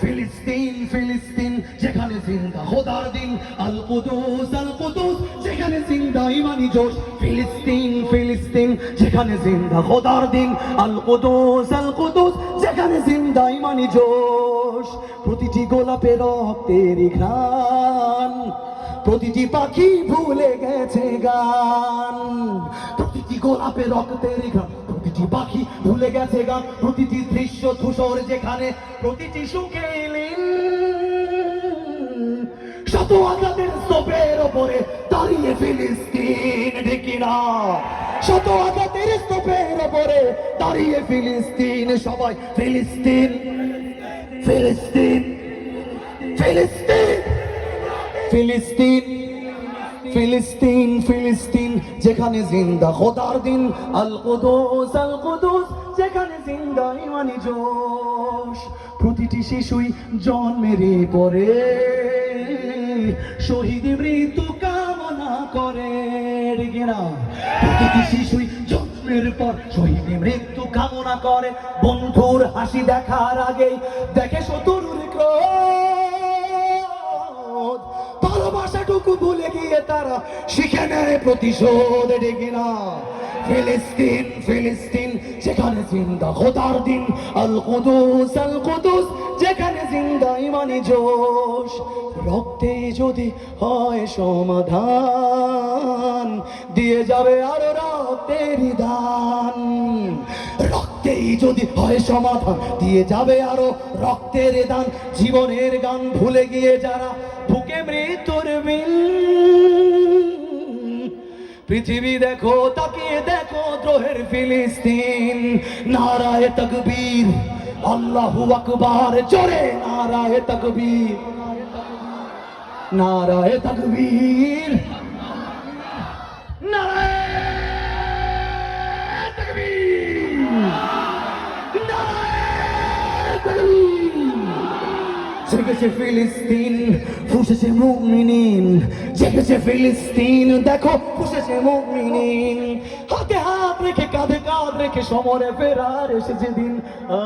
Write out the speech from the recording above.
ফিলিস্তিন ফিলিস্তিন, যেখানে জিন্দা খোদার দিন। আল কুদুস আল কুদুস, যেখানে জিন্দা ইমানি জোশ। ফিলিস্তিন ফিলিস্তিন, যেখানে জিন্দা খোদার দিন। আল কুদুস আল কুদুস, যেখানে জিন্দা ইমানি জোশ। প্রতিটি গোলাপে রক্তের ঘ্রাণ। প্রতিটি পাখি ভুলে গেছে গান। প্রতিটি গোলাপে রক্তের গান প্রতিটি পাখি ভুলে গেছে গান। প্রতিটি দৃশ্য ধূসর যেখানে, প্রতিটি সুখে এলেন শত আঘাতের স্তূপের ওপরে দাঁড়িয়ে ফিলিস্তিন ঢেকিনা শত আঘাতের স্তূপের ওপরে দাঁড়িয়ে ফিলিস্তিন, সবাই ফিলিস্তিন ফিলিস্তিন ফিলিস্তিন। ফিলিস্তিন ফিলিস্তিন ফিলিস্তিন, যেখানে জিন্দা খোদার দিন। আল কুদুস আল কুদুস, যেখানে জিন্দা ইমানি জোশ। প্রতিটি শিশুই জন্মের পরে। শহীদ মৃত্যু কামনা করে। কিনা প্রতিটি শিশুই জন্মের পর শহীদ মৃত্যু কামনা করে। বন্ধুর হাসি দেখার আগেই দেখে শত্রুর তারা শিখে নেয় প্রতিশোধ ডেকে না ফিলিস্তিন ফিলিস্তিন, যেখানে জিন্দা খোদার দিন। আল কুদুস আল কুদুস যেখানে জিন্দা ইমানি জোশ। রক্তে যদি হয় সমাধান, দিয়ে যাবে আরও রক্তের দান। রক্তেই যদি হয় সমাধান, দিয়ে যাবে আরও রক্তের দান। জীবনের গান ভুলে গিয়ে যারা বুকে মৃত্যুর বিল পৃথিবী দেখো, তাকিয়ে দেখো দ্রোহের ফিলিস্তিন। নারায় তকবীর, আল্লাহু আকবার, জোরে নারায় তকবীর। নারায় তকবীর। নারায় তকবীর। নারায় তকবীর। জেগেছে ফিলিস্তিন ফুসেছে মুমিনিন। জেগেছে ফিলিস্তিন, দেখো ফুসেছে মুমিনিন। হাতে হাত রেখে, কাঁধে কাঁধ রেখে সমরে ফেরার এসেছে দিন। আ